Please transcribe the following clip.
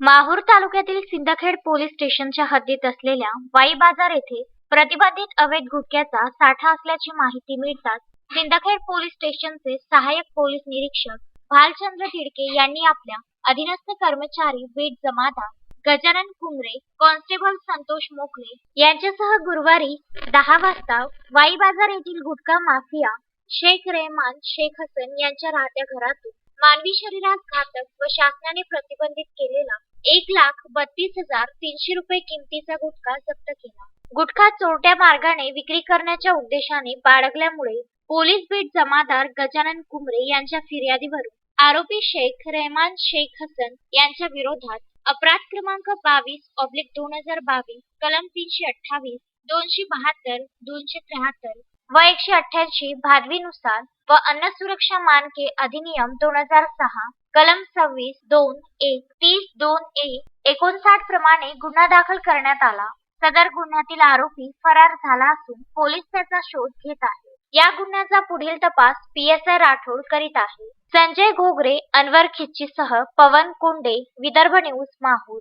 माहूर तालुक्यातील सिंदखेड पोलीस स्टेशनच्या हद्दीत असलेल्या वाई बाजार येथे प्रतिबंधित अवैध गुटख्याचा साठा असल्याची माहिती मिळताच सिंदखेड पोलीस स्टेशनचे सहाय्यक पोलीस निरीक्षक भालचंद्र तिडके यांनी आपल्या अधीनस्थ कर्मचारी बीट जमादार गजानन कुमरे कॉन्स्टेबल संतोष मोखले यांच्यासह गुरुवारी दहा वाजता वाई बाजार येथील गुटखा माफिया शेख रेहमान शेख हसन यांच्या राहत्या घरातून मानवी शरीरास घातक व शासनाने प्रतिबंधित केलेला एक लाख बत्तीस हजार तीनशे रुपये किमतीचा गुटखा जप्त केला. गुटखा चोरट्या मार्गाने विक्री करण्याच्या उद्देशाने बाळगल्यामुळे पोलीस बीट जमादार गजानन कुमरे यांच्या फिर्यादीवरून आरोपी शेख रेहमान शेख हसन यांच्या विरोधात अपराध क्रमांक बावीस ऑब्लिक दोन हजार बावीस कलम तीनशे अठ्ठावीस दोनशे बहात्तर दोनशे त्र्याहत्तर व एकशे अठ्ठ्याऐंशी भादवीनुसार व अन्न सुरक्षा मानके अधिनियम दोन हजार सहा कलम सव्वीस दोन एक तीस दोन एक एकोणसाठ प्रमाणे गुन्हा दाखल करण्यात आला. सदर गुन्ह्यातील आरोपी फरार झाला असून पोलीस त्याचा शोध घेत आहे. या गुन्ह्याचा पुढील तपास पी एस आय राठोड करीत आहे. संजय घोगरे अनवर खिच्चीसह पवन कोंडे विदर्भ न्यूज माहूर.